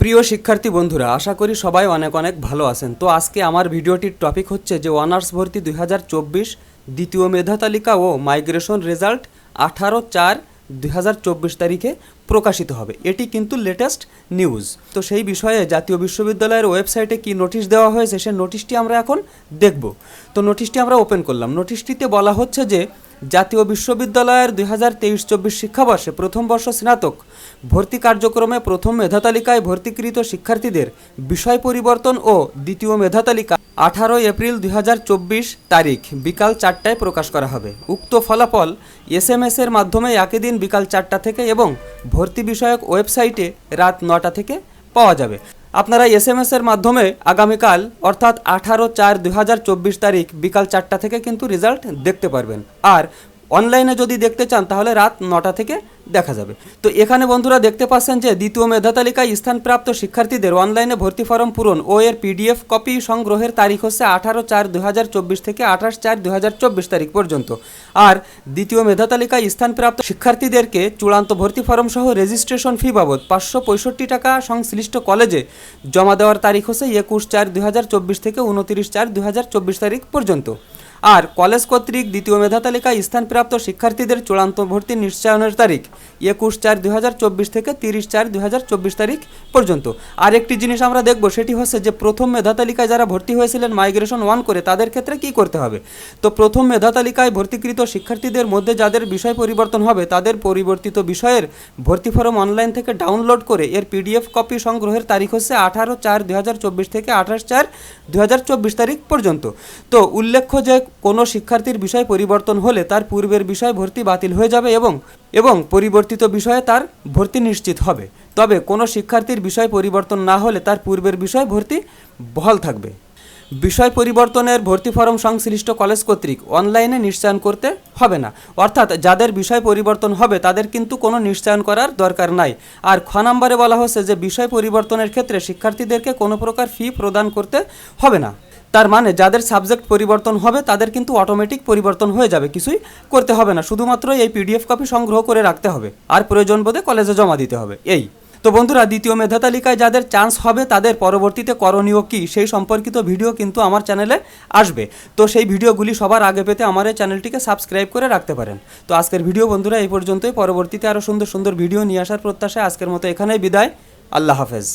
প্রিয় শিক্ষার্থী বন্ধুরা, আশা করি সবাই অনেক অনেক ভালো আছেন। তো আজকে আমার ভিডিওটির টপিক হচ্ছে যে অনার্স ভর্তি দুই হাজার চব্বিশ দ্বিতীয় মেধা তালিকা ও মাইগ্রেশন রেজাল্ট আঠারো চার দুই তারিখে প্রকাশিত হবে। এটি কিন্তু লেটেস্ট নিউজ তো সেই বিষয়ে জাতীয় বিশ্ববিদ্যালয়ের ওয়েবসাইটে কি নোটিশ দেওয়া হয়েছে সেই নোটিশটি আমরা এখন দেখব। তো নোটিশটি আমরা ওপেন করলাম। নোটিশটিতে বলা হচ্ছে যে জাতীয় বিশ্ববিদ্যালয়ের দুই হাজার তেইশ চব্বিশ শিক্ষাবর্ষে প্রথম বর্ষ স্নাতক। ভর্তি কার্যক্রমে প্রথম মেধা তালিকায় ভর্তিকৃত শিক্ষার্থীদের বিষয় পরিবর্তন ও দ্বিতীয় মেধা তালিকা আঠারোই এপ্রিল দুই হাজার চব্বিশ তারিখ, বিকাল চারটায় প্রকাশ করা হবে। উক্ত ফলাফল এস এম এর মাধ্যমে একই দিন বিকাল চারটা থেকে এবং ভর্তি বিষয়ক ওয়েবসাইটে রাত নটা থেকে পাওয়া যাবে। আপনারা এস এম এর মাধ্যমে আগামীকাল, অর্থাৎ আঠারো চার দুই তারিখ বিকাল চারটা থেকে কিন্তু রেজাল্ট দেখতে পারবেন। আর অনলাইনে যদি দেখতে চান, তাহলে রাত নটা থেকে দেখা যাবে। তো এখানে বন্ধুরা দেখতে পাচ্ছেন যে, দ্বিতীয় মেধা তালিকায় স্থানপ্রাপ্ত শিক্ষার্থীদের অনলাইনে ভর্তি ফর্ম পূরণ ও এর পিডিএফ কপি সংগ্রহের তারিখ হচ্ছে আঠারো চার দু থেকে আঠাশ চার দু তারিখ পর্যন্ত। আর দ্বিতীয় মেধা তালিকায় স্থানপ্রাপ্ত শিক্ষার্থীদেরকে চূড়ান্ত ভর্তি ফর্ম সহ রেজিস্ট্রেশন ফি বাবদ পাঁচশো পঁয়ষট্টি টাকা সংশ্লিষ্ট কলেজে জমা দেওয়ার তারিখ হচ্ছে একুশ চার দু থেকে উনতিরিশ চার দু তারিখ পর্যন্ত। আর কলেজ কর্তৃক দ্বিতীয় মেধা তালিকায় স্থানপ্রাপ্ত শিক্ষার্থীদের চূড়ান্ত ভর্তি নিশ্চয়নের তারিখ একুশ চার দুই থেকে তিরিশ চার দুই তারিখ পর্যন্ত। আর একটি জিনিস আমরা দেখব, সেটি হচ্ছে যে প্রথম মেধা তালিকায় যারা ভর্তি হয়েছিলেন মাইগ্রেশন ওয়ান করে, তাদের ক্ষেত্রে কি করতে হবে? তো প্রথম মেধা তালিকায় ভর্তিকৃত শিক্ষার্থীদের মধ্যে যাদের বিষয় পরিবর্তন হবে, তাদের পরিবর্তিত বিষয়ের ভর্তি ফরম অনলাইন থেকে ডাউনলোড করে, এর পিডিএফ কপি সংগ্রহের তারিখ হচ্ছে আঠারো চার দুই থেকে আঠাশ চার দু তারিখ পর্যন্ত। তো উল্লেখ্য যে কোনো শিক্ষার্থীর বিষয় পরিবর্তন হলে তার পূর্বের বিষয় ভর্তি বাতিল হয়ে যাবে এবং এবং পরিবর্তিত বিষয়ে তার ভর্তি নিশ্চিত হবে। তবে কোনো শিক্ষার্থীর বিষয় পরিবর্তন না হলে তার পূর্বের বিষয় ভর্তি বহাল থাকবে। বিষয় পরিবর্তনের ভর্তি ফরম সংশ্লিষ্ট কলেজ কর্তৃক অনলাইনে নিশ্চয়ন করতে হবে না। অর্থাৎ যাদের বিষয় পরিবর্তন হবে তাদের কিন্তু কোনো নিশ্চয়ন করার দরকার নাই। আর খ নম্বরে বলা হচ্ছে যে, বিষয় পরিবর্তনের ক্ষেত্রে শিক্ষার্থীদেরকে কোনো প্রকার ফি প্রদান করতে হবে না। তার মানে যাদের সাবজেক্ট পরিবর্তন হবে, তাদের কিন্তু অটোমেটিক পরিবর্তন হয়ে যাবে, কিছুই করতে হবে না। শুধুমাত্র এই পিডিএফ কপি সংগ্রহ করে রাখতে হবে। আর প্রয়োজন বোধে কলেজে জমা দিতে হবে। এই। তো বন্ধুরা, দ্বিতীয় মেধা তালিকায় যাদের চান্স হবে, তাদের পরবর্তীতে করণীয় কী? সেই সম্পর্কিত ভিডিও কিন্তু আমার চ্যানেলে আসবে। তো সেই ভিডিওগুলি সবার আগে পেতে আমার এই চ্যানেলটিকে সাবস্ক্রাইব করে রাখতে পারেন। তো আজকের ভিডিও বন্ধুরা, এই পর্যন্তই। পরবর্তীতে আরও সুন্দর সুন্দর ভিডিও নিয়ে আসার প্রত্যাশায় আজকের মতো এখানেই বিদায়। আল্লাহ হাফেজ।